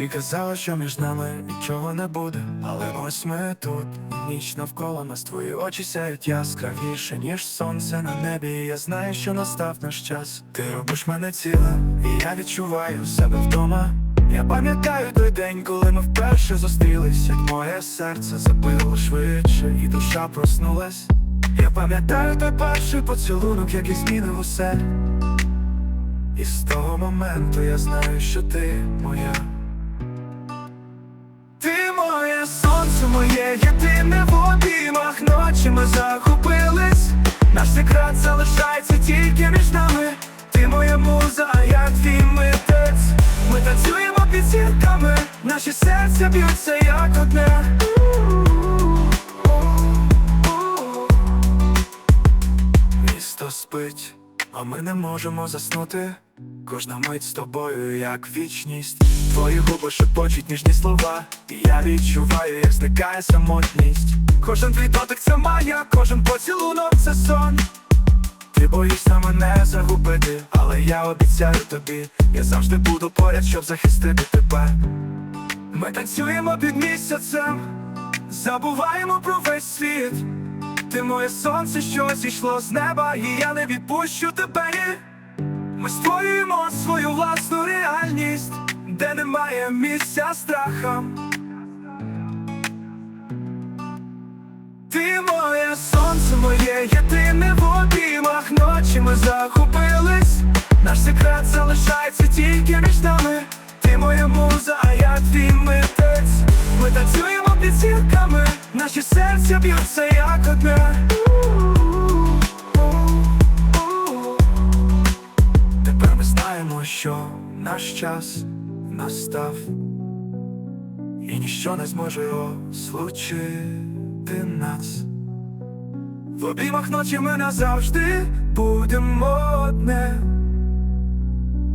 Ти казала, що між нами нічого не буде, але ось ми тут, ніч навколо нас твої очі сяють яскравіше, ніж сонце на небі. Я знаю, що настав наш час. Ти робиш мене ціле, і я відчуваю себе вдома. Я пам'ятаю той день, коли ми вперше зустрілись, як моє серце забило швидше, і душа проснулась. Я пам'ятаю той перший поцілунок, який змінив усе. І з того моменту я знаю, що ти моя. Сонце, моє єдине в обіймах ночі ми захопились. Наш секрет залишається тільки між нами. Ти моя муза, я твій митець. Ми танцюємо під зірками, наші серця б'ються як одне. Місто спить, а ми не можемо заснути. Кожна мить з тобою, як вічність. Твої губи шепочуть ніжні слова. І я відчуваю, як зникає самотність. Кожен твій дотик це магія, кожен поцілунок це сон. Ти боїшся мене загубити, але я обіцяю тобі, я завжди буду поряд, щоб захистити тебе. Ми танцюємо під місяцем, забуваємо про весь світ. Ти моє сонце, що зійшло з неба, і я не відпущу тебе. Ми створюємо свою власну реальність, де немає місця страхам. Ти моє сонце, моє єдине в обіймах ночі ми захопились. Наш секрет залишається тільки між нами. Ти моя муза, а я твій митець. Ми танцюємо під зірками, наші серця б'ються як одне. Тепер ми знаємо, що наш час настав, і ніщо не зможе розлучити нас. В обіймах ночі ми назавжди будемо одне.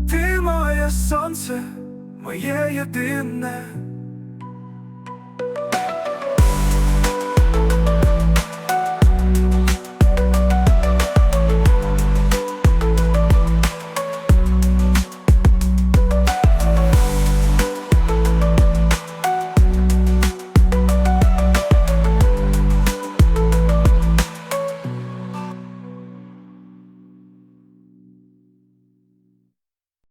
Ти моє сонце, моє єдине.